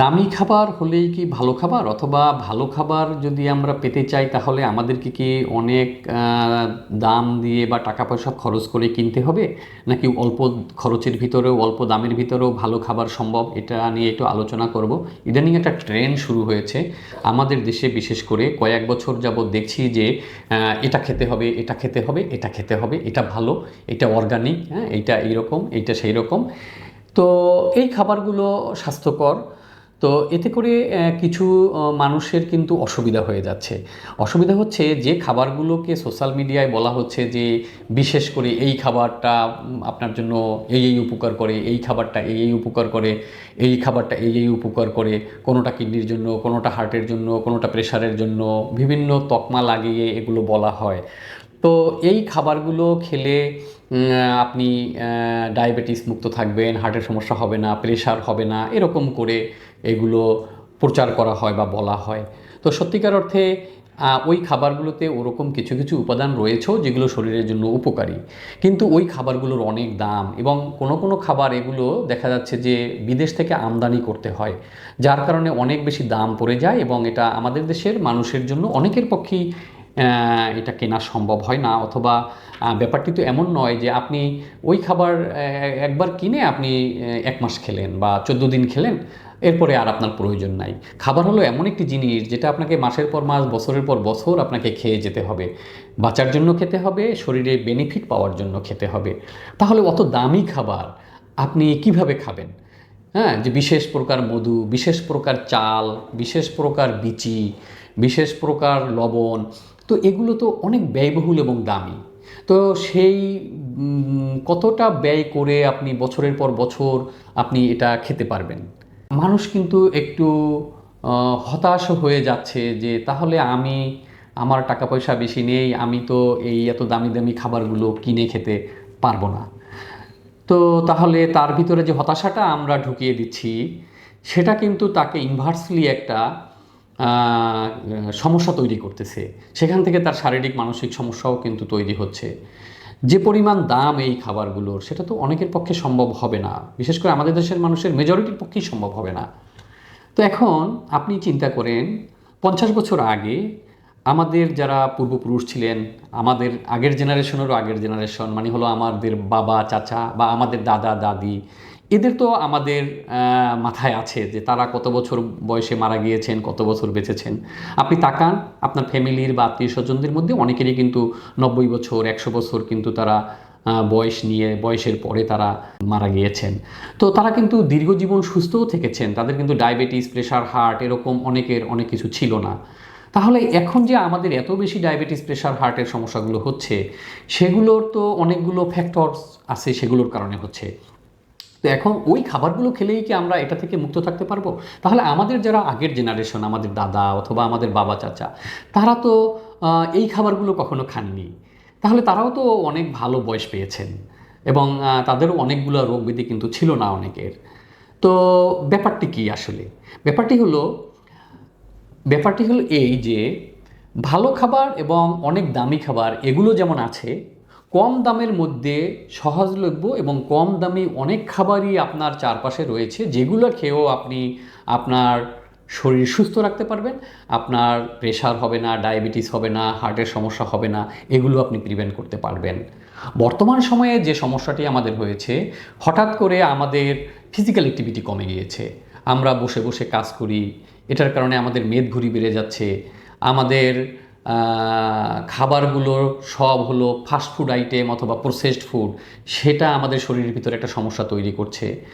দামি খাবার হলেই কি ভালো খাবার? অথবা ভালো খাবার যদি আমরা পেতে চাই, তাহলে আমাদেরকে কি অনেক দাম দিয়ে বা টাকা পয়সা খরচ করে কিনতে হবে? নাকি অল্প খরচের ভিতরেও, অল্প দামের ভিতরেও ভালো খাবার সম্ভব? এটা নিয়ে একটু আলোচনা করব। ইদানিং একটা ট্রেন্ড শুরু হয়েছে আমাদের দেশে বিশেষ করে। কয়েক বছর যাবৎ দেখছি যে এটা খেতে হবে, এটা খেতে হবে, এটা খেতে হবে, এটা ভালো, এটা অর্গানিক হ্যাঁ এইটা এইরকম এইটা সেই রকম তো এই খাবারগুলো স্বাস্থ্যকর। তো এতে করে কিছু মানুষের কিন্তু অসুবিধা হয়ে যাচ্ছে। অসুবিধা হচ্ছে যে খাবারগুলোকে সোশ্যাল মিডিয়ায় বলা হচ্ছে যে, বিশেষ করে এই খাবারটা আপনার জন্য এই এই উপকার করে, এই খাবারটা এই এই উপকার করে, এই খাবারটা এই এই উপকার করে, কোনোটা কিডনির জন্য, কোনোটা হার্টের জন্য, কোনোটা প্রেশারের জন্য, বিভিন্ন তকমা লাগিয়ে এগুলো বলা হয়। তো এই খাবারগুলো খেলে আপনি ডায়াবেটিস মুক্ত থাকবেন, হার্টের সমস্যা হবে না, প্রেশার হবে না, এরকম করে এগুলো প্রচার করা হয় বা বলা হয়। তো সত্যিকার অর্থে ওই খাবারগুলোতে ওরকম কিছু কিছু উপাদান রয়েছেও যেগুলো শরীরের জন্য উপকারী। কিন্তু ওই খাবারগুলোর অনেক দাম এবং কোনো কোনো খাবার এগুলো দেখা যাচ্ছে যে বিদেশ থেকে আমদানি করতে হয়, যার কারণে অনেক বেশি দাম পড়ে যায় এবং এটা আমাদের দেশের মানুষের জন্য অনেকের পক্ষেই এটা কেনা সম্ভব হয় না অথবা ব্যাপারটি তো এমন নয় যে আপনি ওই খাবার একবার কিনে আপনি এক মাস খেলেন বা চোদ্দ দিন খেলেন এরপরে আর আপনার প্রয়োজন নাই। খাবার হলো এমন একটি জিনিস যেটা আপনাকে মাসের পর মাস, বছরের পর বছর আপনাকে খেয়ে যেতে হবে। বাঁচার জন্য খেতে হবে, শরীরে বেনিফিট পাওয়ার জন্য খেতে হবে। তাহলে অত দামি খাবার আপনি কীভাবে খাবেন? হ্যাঁ যে বিশেষ প্রকার মধু, বিশেষ প্রকার চাল, বিশেষ প্রকার বিচি, বিশেষ প্রকার লবণ, তো এগুলো তো অনেক ব্যয়বহুল এবং দামি। তো সেই কতটা ব্যয় করে আপনি বছরের পর বছর আপনি এটা খেতে পারবেন? মানুষ কিন্তু একটু হতাশ হয়ে যাচ্ছে যে তাহলে আমি আমার টাকা পয়সা বেশি নেই, আমি তো এই এত দামি দামি খাবারগুলো কিনে খেতে পারব না। তো তাহলে তার ভিতরে যে হতাশাটা আমরা ঢুকিয়ে দিচ্ছি, সেটা কিন্তু তাকে ইনভার্সলি একটা সমস্যা তৈরি করতেছে। সেখান থেকে তার শারীরিক, মানসিক সমস্যাও কিন্তু তৈরি হচ্ছে। যে পরিমাণ দাম এই খাবারগুলোর, সেটা তো অনেকের পক্ষে সম্ভব হবে না। বিশেষ করে আমাদের দেশের মানুষের মেজরিটির পক্ষেই সম্ভব হবে না। তো এখন আপনি চিন্তা করেন, পঞ্চাশ বছর আগে আমাদের যারা পূর্বপুরুষ ছিলেন, আমাদের আগের জেনারেশনেরও আগের জেনারেশন মানে হলো আমাদের বাবা, চাচা বা আমাদের দাদা, দাদি এদের তো আমাদের মাথায় আছে যে তারা কত বছর বয়সে মারা গিয়েছেন, কত বছর বেঁচেছেন। আপনি তাকান, আপনার ফ্যামিলির বা আত্মীয় স্বজনদের মধ্যে অনেকেরই কিন্তু নব্বই বছর, একশো বছর কিন্তু তারা বয়স নিয়ে, বয়সের পরে তারা মারা গিয়েছেন। তো তারা কিন্তু দীর্ঘজীবন সুস্থও থেকেছেন, তাদের কিন্তু ডায়াবেটিস, প্রেশার, হার্ট এরকম অনেকের অনেক কিছু ছিল না। তাহলে এখন যে আমাদের এত বেশি ডায়াবেটিস, প্রেশার, হার্টের সমস্যাগুলো হচ্ছে, সেগুলোর তো অনেকগুলো ফ্যাক্টরস আছে, সেগুলোর কারণে হচ্ছে। তো এখন ওই খাবারগুলো খেলেই কি আমরা এটা থেকে মুক্ত থাকতে পারব? তাহলে আমাদের যারা আগের জেনারেশন আমাদের দাদা অথবা আমাদের বাবা, চাচা, তারা তো এই খাবারগুলো কখনো খাননি। তাহলে তারাও তো অনেক ভালো বয়স পেয়েছেন এবং তাদেরও অনেকগুলো রোগ ব্যাধি কিন্তু ছিল না অনেকের। তো ব্যাপারটি কি আসলে? ব্যাপারটি হলো ব্যাপারটি হলো এই যে, ভালো খাবার এবং অনেক দামি খাবার, এগুলো যেমন আছে কম দামের মধ্যে সহজলভ্য এবং কম দামি অনেক খাবারই আপনার চারপাশে রয়েছে, যেগুলো খেয়েও আপনি আপনার শরীর সুস্থ রাখতে পারবেন, আপনার প্রেশার হবে না ডায়াবেটিস হবে না হার্টের সমস্যা হবে না, এগুলো আপনি প্রিভেন্ট করতে পারবেন। বর্তমান সময়ে যে সমস্যাটি আমাদের হয়েছে, হঠাৎ করে আমাদের ফিজিক্যাল অ্যাক্টিভিটি কমে গিয়েছে। আমরা বসে বসে কাজ করি, এটার কারণে আমাদের মেদভুঁড়ি বেড়ে যাচ্ছে, আমাদের খাবারগুলো সব হলো ফাস্ট ফুড আইটেম অথবা প্রসেসড ফুড সেটা আমাদের শরীরের ভিতরে একটা সমস্যা তৈরি করছে।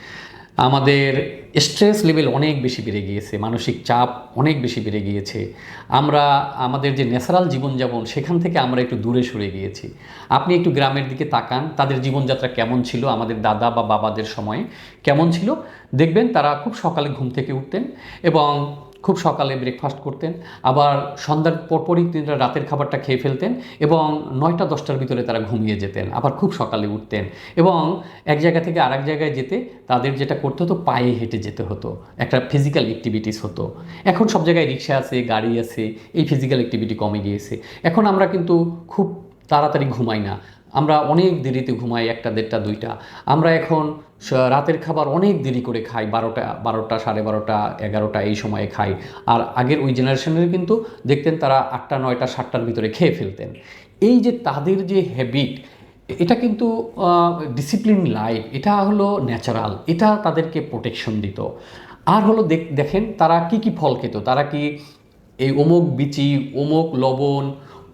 আমাদের স্ট্রেস লেভেল অনেক বেশি বেড়ে গিয়েছে, মানসিক চাপ অনেক বেশি বেড়ে গিয়েছে। আমরা, আমাদের যে ন্যাচারাল জীবনযাপন, সেখান থেকে আমরা একটু দূরে সরে গিয়েছি। আপনি একটু গ্রামের দিকে তাকান, তাদের জীবনযাত্রা কেমন ছিল, আমাদের দাদা বা বাবাদের সময়ে কেমন ছিল? দেখবেন তারা খুব সকালে ঘুম থেকে উঠতেন এবং খুব সকালে ব্রেকফাস্ট করতেন, আবার সন্ধ্যার পরপরই তিনি রাতের খাবারটা খেয়ে ফেলতেন এবং নয়টা, দশটার ভিতরে তারা ঘুমিয়ে যেতেন, আবার খুব সকালে উঠতেন এবং এক জায়গা থেকে আরেক জায়গায় যেতে তাদের যেটা করতে হতো, পায়ে হেঁটে যেতে হতো, একটা ফিজিক্যাল অ্যাক্টিভিটিস হতো। এখন সব জায়গায় রিক্সা আছে, গাড়ি আছে, এই ফিজিক্যাল অ্যাক্টিভিটি কমে গিয়েছে। এখন আমরা কিন্তু খুব তাড়াতাড়ি ঘুমাই না। আমরা অনেক দেরিতে ঘুমাই, একটা দেড়টা, দুইটা। আমরা এখন রাতের খাবার অনেক দেরি করে খাই, বারোটা বারোটা, সাড়ে বারোটা, এগারোটা এই সময়ে খাই। আর আগের ওই জেনারেশনের কিন্তু দেখতেন তারা আটটা, নয়টা, সাতটার ভিতরে খেয়ে ফেলতেন। এই যে তাদের যে হ্যাবিট এটা কিন্তু ডিসিপ্লিন লাইফ এটা হলো ন্যাচারাল এটা তাদেরকে প্রোটেকশন দিত। আর হলো দেখ, দেখেন তারা কি কি ফল খেত? তারা কি এই অমুক বিচি, অমুক লবণ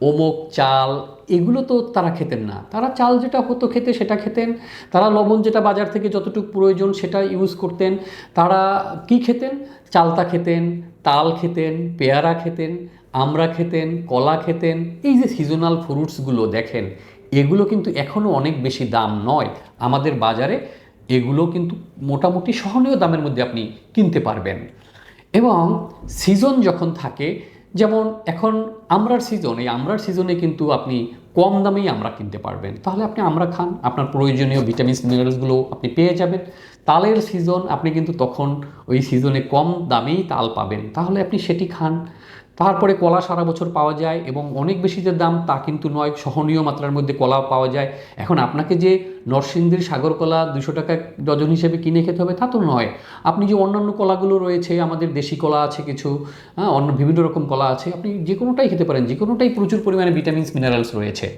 অমুক চাল, এগুলো তো তারা খেতেন না। তারা চাল যেটা হতো খেতে সেটা খেতেন। তারা লবণ যেটা বাজার থেকে যতটুকু প্রয়োজন সেটা ইউজ করতেন। তারা কি খেতেন? চালতা খেতেন, তাল খেতেন, পেয়ারা খেতেন আমড়া খেতেন, কলা খেতেন। এই যে সিজনাল ফ্রুটসগুলো দেখেন, এগুলো কিন্তু এখনও অনেক বেশি দাম নয়। আমাদের বাজারে এগুলো কিন্তু মোটামুটি সহনীয় দামের মধ্যে আপনি কিনতে পারবেন। এবং সিজন যখন থাকে যেমন এখন আমরার সিজন এই আমরার সিজনে কিন্তু আপনি কম দামেই আমরা কিনতে পারবেন। তাহলে আপনি আমরা খান, আপনার প্রয়োজনীয় ভিটামিনস মিনারেলসগুলো আপনি পেয়ে যাবেন। তালের সিজন আপনি কিন্তু তখন ওই সিজনে কম দামেই তাল পাবেন। তাহলে আপনি সেটি খান। তারপরে কলা সারা বছর পাওয়া যায় এবং অনেক বেশি যে দাম তা কিন্তু নয়, সহনীয় মাত্রার মধ্যে কলা পাওয়া যায়। এখন আপনাকে যে নরসিংদীর সাগর কলা দুশো টাকা ডজন হিসেবে কিনে খেতে হবে তা তো নয়। আপনি যে অন্যান্য কলাগুলো রয়েছে, আমাদের দেশি কলা আছে কিছু হ্যাঁ অন্য বিভিন্ন রকম কলা আছে, আপনি যে কোনোটাই খেতে পারেন, যে কোনোটাই প্রচুর পরিমাণে ভিটামিনস, মিনারেলস রয়েছে।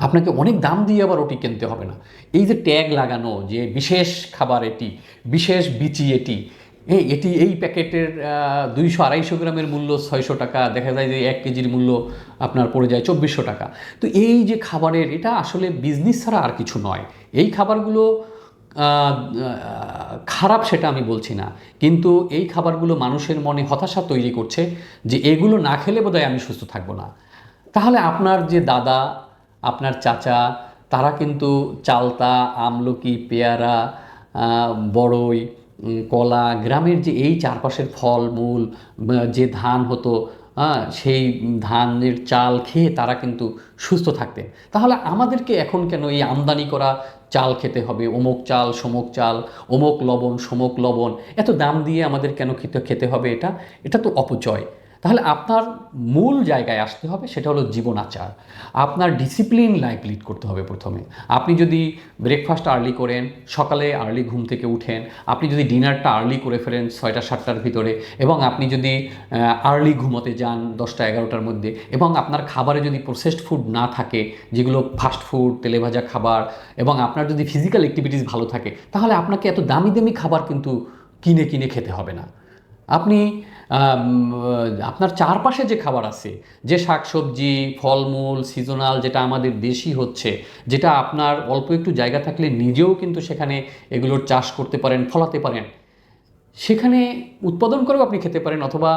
আপনাকে অনেক দাম দিয়ে আবার ওটি কিনতে হবে না। এই যে ট্যাগ লাগানো যে বিশেষ খাবার এটি, বিশেষ বিচি এটি এই, এটি এই প্যাকেটের দুইশো আড়াইশো গ্রামের মূল্য ছয়শো টাকা। দেখা যায় যে এক কেজির মূল্য আপনার পড়ে যায় চব্বিশশো টাকা। তো এই যে খাবারের, এটা আসলে বিজনেস ছাড়া আর কিছু নয়। এই খাবারগুলো খারাপ সেটা আমি বলছি না। কিন্তু এই খাবারগুলো মানুষের মনে হতাশা তৈরি করছে যে এগুলো না খেলে বোধহয় আমি সুস্থ থাকব না। তাহলে আপনার যে দাদা, আপনার চাচা, তারা কিন্তু চালতা, আমলকি, পেয়ারা বড়ই কলা গ্রামের যে এই চারপাশের ফল, মূল যে ধান হতো সেই ধানের চাল খেয়ে তারা কিন্তু সুস্থ থাকতেন। তাহলে আমাদেরকে এখন কেন এই আমদানি করা চাল খেতে হবে? অমুক চাল, সমুক চাল, অমুক লবণ, সমুক লবণ, এত দাম দিয়ে আমাদের কেন খেতে খেতে হবে এটা? এটা তো অপচয়। তাহলে আপনার মূল জায়গায় আসতে হবে, সেটা হলো জীবন আচার। আপনার ডিসিপ্লিন লাইফ লিড করতে হবে প্রথমে। আপনি যদি ব্রেকফাস্ট আর্লি করেন, সকালে আর্লি ঘুম থেকে উঠেন, আপনি যদি ডিনারটা আর্লি করে ফেলেন, ছয়টা, সাতটার ভিতরে, এবং আপনি যদি আর্লি ঘুমোতে যান, দশটা, এগারোটার মধ্যে, এবং আপনার খাবারে যদি প্রসেসড ফুড না থাকে, যেগুলো ফাস্ট ফুড তেলে ভাজা খাবার, এবং আপনার যদি ফিজিক্যাল অ্যাক্টিভিটিস ভালো থাকে, তাহলে আপনাকে এত দামি দামি খাবার কিন্তু কিনে কিনে খেতে হবে না। আপনি আপনার চারপাশে যে খাবার আছে, যে শাক সবজি ফলমূল সিজনাল যেটা আমাদের দেশি হচ্ছে, যেটা আপনার অল্প একটু জায়গা থাকলে নিজেও কিন্তু সেখানে এগুলোর চাষ করতে পারেন, ফলাতে পারেন, সেখানে উৎপাদন করেও আপনি খেতে পারেন অথবা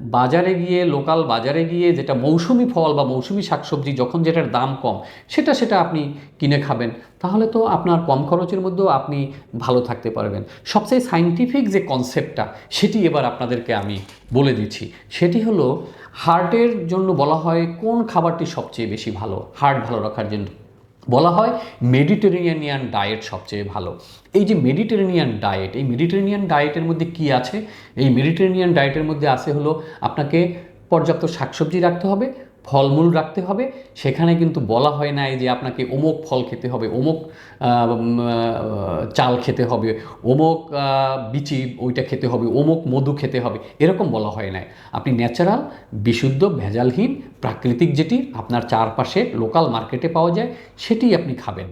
বাজারে গিয়ে, লোকাল বাজারে গিয়ে যেটা মৌসুমি ফল বা মৌসুমি শাকসবজি যখন যেটার দাম কম, সেটা সেটা আপনি কিনে খাবেন। তাহলে তো আপনার কম খরচের মধ্যেও আপনি ভালো থাকতে পারবেন। সবচেয়ে সাইন্টিফিক যে কনসেপ্টটা সেটি এবার আপনাদেরকে আমি বলে দিচ্ছি। সেটি হলো হার্টের জন্য বলা হয় কোন খাবারটি সবচেয়ে বেশি ভালো? হার্ট ভালো রাখার জন্য। বলা হয় মেডিটেরিয়ানিয়ান ডায়েট সবচেয়ে ভালো। এই যে মেডিটেরেনিয়ান ডায়েট, এই মেডিটেরেনিয়ান ডায়েটের মধ্যে কি আছে? এই মেডিটেরেনিয়ান ডায়েটের মধ্যে আছে হলো আপনাকে পর্যাপ্ত শাকসবজি রাখতে হবে ফলমূল রাখতে হবে। সেখানে কিন্তু বলা হয় নাই যে আপনাকে অমুক ফল খেতে হবে, অমুক চাল খেতে হবে, অমুক বিচি ওইটা খেতে হবে, অমুক মধু খেতে হবে, এরকম বলা হয় নাই। আপনি ন্যাচারাল, বিশুদ্ধ, ভেজালহীন, প্রাকৃতিক যেটি আপনার চারপাশে লোকাল মার্কেটে পাওয়া যায়, সেটি আপনি খাবেন।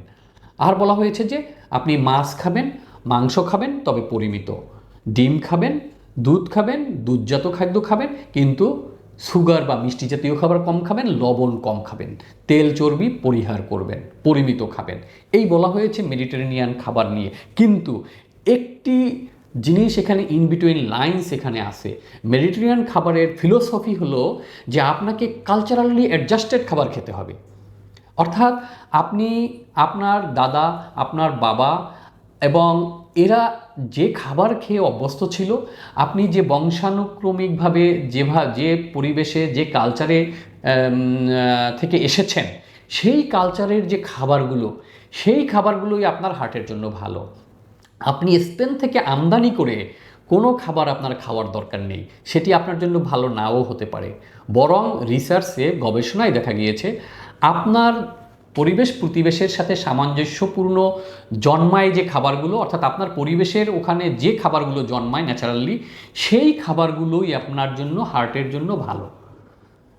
আর বলা হয়েছে যে আপনি মাছ খাবেন, মাংস খাবেন, তবে পরিমিত। ডিম খাবেন, দুধ খাবেন, দুধজাত খাদ্য খাবেন, কিন্তু সুগার বা মিষ্টি জাতীয় খাবার কম খাবেন, লবণ কম খাবেন, তেল চর্বি পরিহার করবেন, পরিমিত খাবেন। এই বলা হয়েছে মেডিটেরেনিয়ান খাবার নিয়ে। কিন্তু একটি জিনিস এখানে ইন বিটুইন লাইন্স এখানে আছে। মেডিটেরিয়ান খাবারের ফিলোসফি হলো যে আপনাকে কালচারালি অ্যাডজাস্টেড খাবার খেতে হবে। অর্থাৎ আপনি, আপনার দাদা, আপনার বাবা এবং এরা যে খাবার খেয়ে অভ্যস্ত ছিল, আপনি যে বংশানুক্রমিকভাবে যেভা, যে পরিবেশে, যে কালচারে থেকে এসেছেন, সেই কালচারের যে খাবারগুলো, সেই খাবারগুলোই আপনার হার্টের জন্য ভালো। আপনি স্পেন থেকে আমদানি করে কোনো খাবার আপনার খাওয়ার দরকার নেই, সেটি আপনার জন্য ভালো নাও হতে পারে। বরং রিসার্চে গবেষণায় দেখা গিয়েছে, আপনার পরিবেশ প্রতিবেশের সাথে সামঞ্জস্যপূর্ণ জন্মায় যে খাবারগুলো, অর্থাৎ আপনার পরিবেশের ওখানে যে খাবারগুলো জন্মায় ন্যাচারালি, সেই খাবারগুলোই আপনার জন্য, হার্টের জন্য ভালো।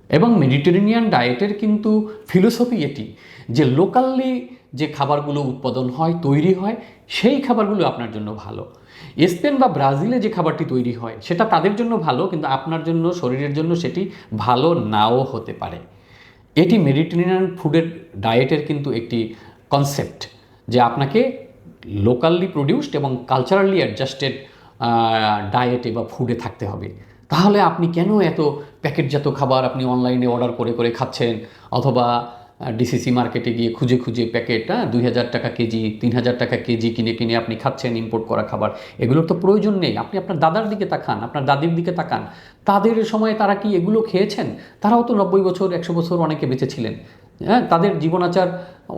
এবং মেডিটেরেনিয়ান ডায়েটের কিন্তু ফিলোসফি এটি, যে লোকালি যে খাবারগুলো উৎপাদন হয়, তৈরি হয়, সেই খাবারগুলো আপনার জন্য ভালো। স্পেন বা ব্রাজিলে যে খাবারটি তৈরি হয়, সেটা তাদের জন্য ভালো, কিন্তু আপনার জন্য, শরীরের জন্য সেটি ভালো নাও হতে পারে। এটি মেডিটেরিয়ান ফুডের ডায়েটের কিন্তু একটি কনসেপ্ট যে আপনাকে লোকালি প্রডিউসড এবং কালচারালি অ্যাডজাস্টেড ডায়েটে বা ফুডে থাকতে হবে। তাহলে আপনি কেন এত প্যাকেটজাত খাবার আপনি অনলাইনে অর্ডার করে করে খাচ্ছেন? অথবা ডিসিসি মার্কেটে গিয়ে খুঁজে খুঁজে প্যাকেট দুই হাজার টাকা কেজি, তিন হাজার টাকা কেজি কিনে কিনে আপনি খাচ্ছেন ইম্পোর্ট করা খাবার। এগুলোর তো প্রয়োজন নেই। আপনি আপনার দাদার দিকে তাকান, আপনার দাদির দিকে তাকান। তাদের সময়ে তারা কি এগুলো খেয়েছেন? তারাও তো নব্বই বছর, একশো বছর অনেকে বেঁচে ছিলেন। হ্যাঁ তাদের জীবনাচার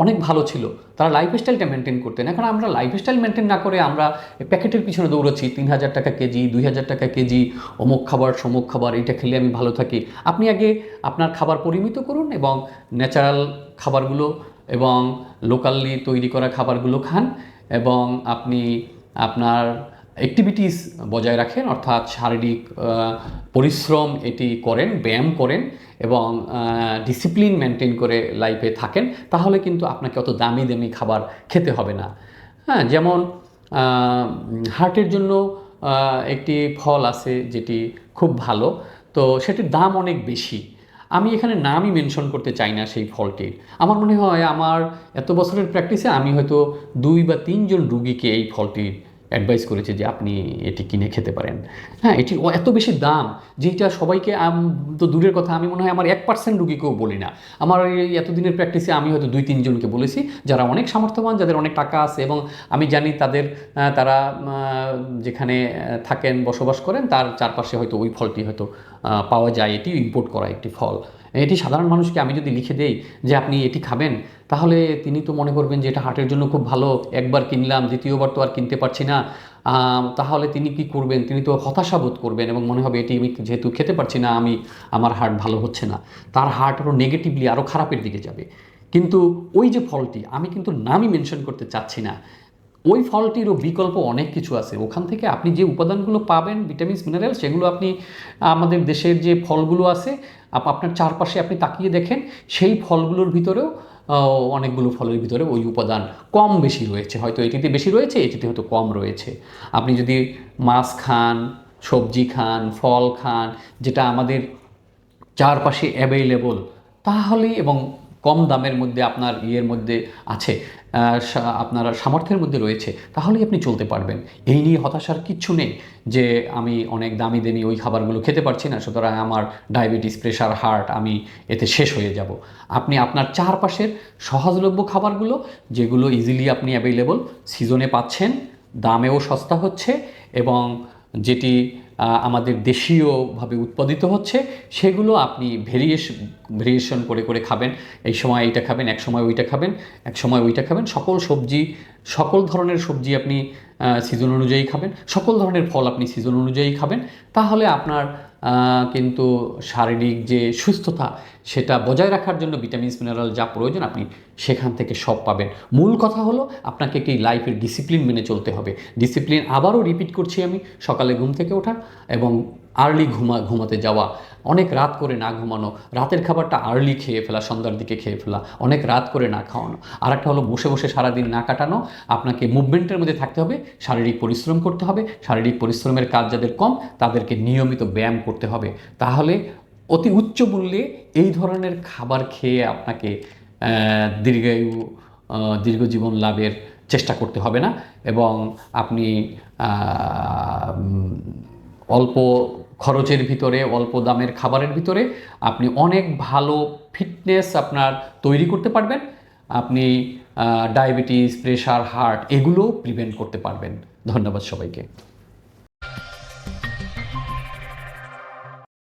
অনেক ভালো ছিল। তারা লাইফস্টাইলটা মেনটেন করতেন। এখন আমরা লাইফস্টাইল মেনটেন না করে আমরা প্যাকেটের পিছনে দৌড়াচ্ছি, তিন হাজার টাকা কেজি, দুই হাজার টাকা কেজি, অমুক খাবার, সমুক খাবার এটা খেলে আমি ভালো থাকি। আপনি আগে আপনার খাবার পরিমিত করুন এবং ন্যাচারাল খাবারগুলো এবং লোকালি তৈরি করা খাবারগুলো খান এবং আপনি আপনার অ্যাক্টিভিটিস বজায় রাখেন, অর্থাৎ শারীরিক পরিশ্রম এটি করেন, ব্যায়াম করেন এবং ডিসিপ্লিন মেনটেন করে লাইফে থাকেন, তাহলে কিন্তু আপনাকে অত দামি দামি খাবার খেতে হবে না। হ্যাঁ যেমন হার্টের জন্য একটি ফল আছে যেটি খুব ভালো, তো সেটির দাম অনেক বেশি। আমি এখানে নামই মেনশন করতে চাই না সেই ফলটির। আমার মনে হয় আমার এত বছরের প্র্যাকটিসে আমি হয়তো দুই বা তিনজন রুগীকে এই ফলটির অ্যাডভাইস করেছে যে আপনি এটি কিনে খেতে পারেন। হ্যাঁ এটির এত বেশি দাম যেটা সবাইকে তো দূরের কথা, আমি মনে হয় আমার এক পার্সেন্ট রুগীকেও বলি না। আমার এই এতদিনের প্র্যাকটিসে আমি হয়তো দুই তিনজনকে বলেছি, যারা অনেক সামর্থ্যবান, যাদের অনেক টাকা আছে এবং আমি জানি তাদের তারা যেখানে থাকেন, বসবাস করেন, তার চারপাশে হয়তো ওই ফলটি হয়তো পাওয়া যায়, এটি ইম্পোর্ট করা একটি ফল। এটি সাধারণ মানুষকে আমি যদি লিখে দেই যে আপনি এটি খাবেন তাহলে তিনি তো মনে করবেন যে এটা হার্টের জন্য খুব ভালো, একবার কিনলাম, দ্বিতীয়বার তো আর কিনতে পারছি না। তাহলে তিনি কি করবেন? তিনি তো হতাশা বোধ করবেন এবং মনে হবে এটি আমি যেহেতু খেতে পারছি না, আমি, আমার হার্ট ভালো হচ্ছে না। তার হার্ট আরও নেগেটিভলি আরও খারাপের দিকে যাবে। কিন্তু ওই যে ফলটি, আমি কিন্তু নামই মেনশন করতে চাচ্ছি না। ওই ফলটিরও বিকল্প অনেক কিছু আছে। ওখান থেকে আপনি যে উপাদানগুলো পাবেন ভিটামিনস মিনারেল সেগুলো আপনি আমাদের দেশের যে ফলগুলো আছে আপনার চারপাশে আপনি তাকিয়ে দেখেন, সেই ফলগুলোর ভিতরেও অনেকগুলো ফলের ভিতরে ওই উপাদান কম বেশি রয়েছে। হয়তো এটিতে বেশি রয়েছে, এটিতে হয়তো কম রয়েছে। আপনি যদি মাছ খান, সবজি খান, ফল খান, যেটা আমাদের চারপাশে অ্যাভেলেবল তাহলেই এবং কম দামের মধ্যে আপনার ইয়ের মধ্যে আছে। আপনার সামর্থ্যের মধ্যে রয়েছে, তাহলেই আপনি চলতে পারবেন। এই নিয়ে হতাশার কিচ্ছু নেই যে আমি অনেক দামি দামি ওই খাবারগুলো খেতে পারছি না, সুতরাং আমার ডায়াবেটিস, প্রেশার, হার্ট আমি এতে শেষ হয়ে যাব। আপনি আপনার চারপাশের সহজলভ্য খাবারগুলো, যেগুলো ইজিলি আপনি অ্যাভেলেবল সিজনে পাচ্ছেন, দামেও সস্তা হচ্ছে এবং যেটি আমাদের দেশীয়ভাবে উৎপাদিত হচ্ছে, সেগুলো আপনি ভেরিয়েশন ভেরিয়েশন করে করে খাবেন। এই সময় এইটা খাবেন, এক সময় ওইটা খাবেন, এক সময় ওইটা খাবেন। সকল সবজি, সকল ধরনের সবজি আপনি সিজন অনুযায়ী খাবেন। সকল ধরনের ফল আপনি সিজন অনুযায়ী খাবেন। তাহলে আপনার কিন্তু শারীরিক যে সুস্থতা, সেটা বজায় রাখার জন্য ভিটামিনস, মিনারেল যা প্রয়োজন আপনি সেখান থেকে সব পাবেন। মূল কথা হলো আপনাকে একটি লাইফের ডিসিপ্লিন মেনে চলতে হবে। ডিসিপ্লিন আবারও রিপিট করছি আমি, সকালে ঘুম থেকে ওঠা এবং আর্লি ঘুমা, ঘুমাতে যাওয়া। অনেক রাত করে না ঘুমানো, রাতের খাবারটা আর্লি খেয়ে ফেলা, সন্ধ্যার দিকে খেয়ে ফেলা, অনেক রাত করে না খাওয়ানো। আর একটা হলো বসে বসে সারাদিন না কাটানো, আপনাকে মুভমেন্টের মধ্যে থাকতে হবে, শারীরিক পরিশ্রম করতে হবে, শারীরিক পরিশ্রমের কাজ যাদের কম, তাদেরকে নিয়মিত ব্যায়াম করতে হবে। তাহলে অতি উচ্চ মূল্যে এই ধরনের খাবার খেয়ে আপনাকে দীর্ঘায়ু দীর্ঘ জীবন লাভের চেষ্টা করতে হবে না। এবং আপনি অল্প খরচের ভিতরে, অল্প দামের খাবারের ভিতরে আপনি অনেক ভালো ফিটনেস আপনার তৈরি করতে পারবেন। আপনি ডায়াবেটিস, প্রেশার, হার্ট এগুলো প্রিভেন্ট করতে পারবেন। ধন্যবাদ সবাইকে।